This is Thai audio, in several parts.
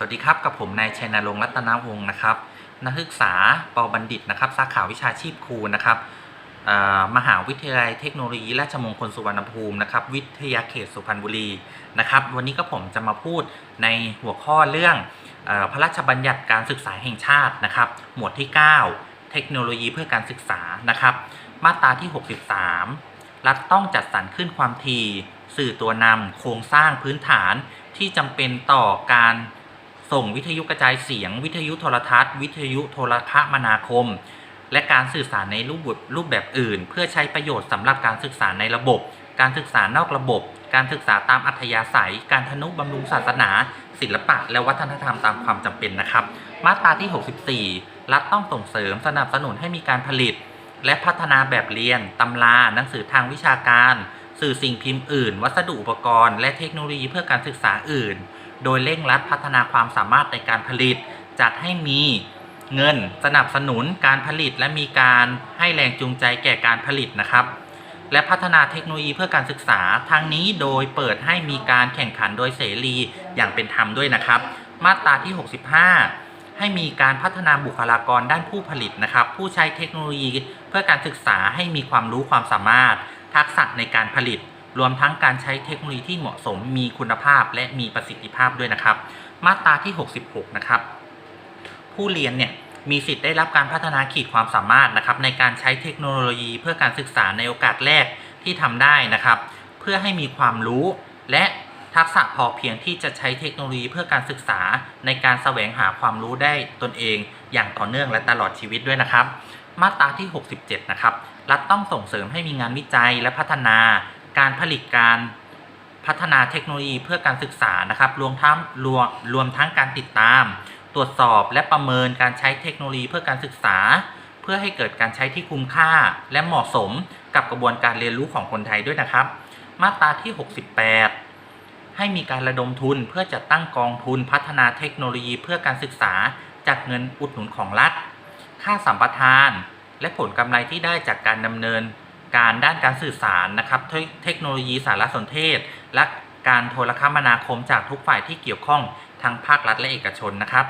สวัสดีครับ กับผมนายชัยนรงค์รัตนวงศ์นะครับ นักศึกษาปบัณฑิตนะครับสาขาวิชาชีพครูนะครับมหาวิทยาลัยเทคโนโลยีราชมงคลสุวรรณภูมินะครับ วิทยาเขตสุพรรณบุรีนะครับ วันนี้ก็ผมจะมาพูดในหัวข้อเรื่องออพระราชบัญญัติการศึกษาแห่งชาตินะครับ หมวดที่ 9 เทคโนโลยีเพื่อการศึกษานะครับ มาตราที่ 63 รัฐต้องจัดสรรขึ้นความถี่สื่อตัวนำโครงสร้างพื้นฐานที่จำเป็นต่อการ ส่งวิทยุกระจายเสียง วิทยุโทรทัศน์ วิทยุโทรคมนาคม และการสื่อสารในรูปแบบรูปแบบอื่น เพื่อใช้ประโยชน์สำหรับการศึกษาในระบบ การศึกษานอกระบบ การศึกษาตามอัธยาศัย การทนุบำรุงศาสนา ศิลปะ และวัฒนธรรมตามความจำเป็นนะครับ มาตราที่ 64 รัฐต้องส่งเสริมสนับสนุนให้มีการผลิต และพัฒนาแบบเรียนตำรา หนังสือทางวิชาการ สื่อสิ่งพิมพ์อื่น วัสดุอุปกรณ์ และเทคโนโลยีเพื่อการศึกษาอื่น โดยเร่งรัดพัฒนาความสามารถในการผลิต จัดให้มีเงินสนับสนุนการผลิตและมีการให้แรงจูงใจแก่การผลิตนะครับ และพัฒนาเทคโนโลยีเพื่อการศึกษาทางนี้โดยเปิดให้มีการแข่งขันโดยเสรีอย่างเป็นธรรมด้วยนะครับ มาตราที่ 65 ให้มีการพัฒนาบุคลากรด้านผู้ผลิตนะครับ ผู้ใช้เทคโนโลยีเพื่อการศึกษาให้มีความรู้ความสามารถ ทักษะในการผลิต รวมทั้งการใช้เทคโนโลยีที่เหมาะสมมีคุณภาพและมีประสิทธิภาพด้วยนะครับ มาตราที่ 66 นะครับ ผู้เรียนเนี่ยมีสิทธิ์ได้รับการพัฒนาขีดความสามารถนะครับ ในการใช้เทคโนโลยีเพื่อการศึกษาในโอกาสแรกที่ทำได้นะครับ เพื่อให้มีความรู้และทักษะพอเพียงที่จะใช้เทคโนโลยีเพื่อการศึกษาในการแสวงหาความรู้ได้ตนเอง อย่างต่อเนื่องและตลอดชีวิตด้วยนะครับ มาตราที่ 67 นะครับ รัฐต้องส่งเสริมให้มีงานวิจัยและพัฒนา การผลิตการพัฒนาเทคโนโลยีเพื่อการศึกษานะครับ รวมทั้งรวมรวมทั้งการติดตาม ตรวจสอบและประเมินการใช้เทคโนโลยีเพื่อการศึกษา เพื่อให้เกิดการใช้ที่คุ้มค่า และเหมาะสมกับกระบวนการเรียนรู้ของคนไทยด้วยนะครับ มาตราที่ 68 ให้มีการระดมทุนเพื่อจัดตั้งกองทุนพัฒนาเทคโนโลยีเพื่อการศึกษาจากเงินอุดหนุนของรัฐ ค่าสัมปทาน และผลกำไรที่ได้จากการดำเนินการด้านการสื่อสารนะครับเทคเทคโนโลยีสารสนเทศ และการโทรคมนาคมจากทุกฝ่ายที่เกี่ยวข้องทั้งภาครัฐและเอกชนนะครับ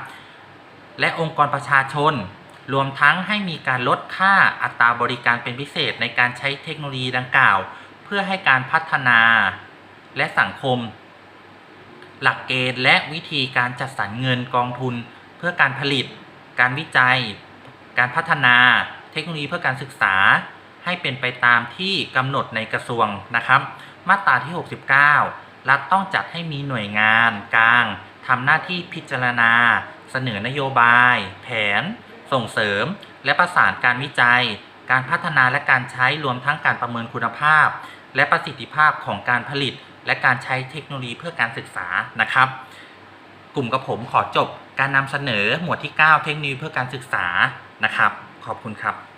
และองค์กรประชาชน รวมทั้งให้มีการลดค่าอัตราบริการเป็นพิเศษในการใช้เทคโนโลยีดังกล่าว เพื่อให้การพัฒนาและสังคม หลักเกณฑ์และวิธีการจัดสรรเงินกองทุน เพื่อการผลิต การวิจัย การพัฒนาเทคโนโลยีเพื่อการศึกษาให้เป็นไปตามที่กำหนดในกระทรวงนะครับ มาตราที่ 69 รัฐต้องจัดให้มีหน่วยงานกลางทำหน้าที่พิจารณา เสนอนโยบาย แผน ส่งเสริม และประสานการวิจัย การพัฒนาและการใช้รวมทั้งการประเมินคุณภาพ และประสิทธิภาพของการผลิต และการใช้เทคโนโลยีเพื่อการศึกษานะครับ กลุ่มกับผมขอจบการนำเสนอหมวดที่ 9 เทคโนโลยีเพื่อการศึกษา นะครับ ขอบคุณครับ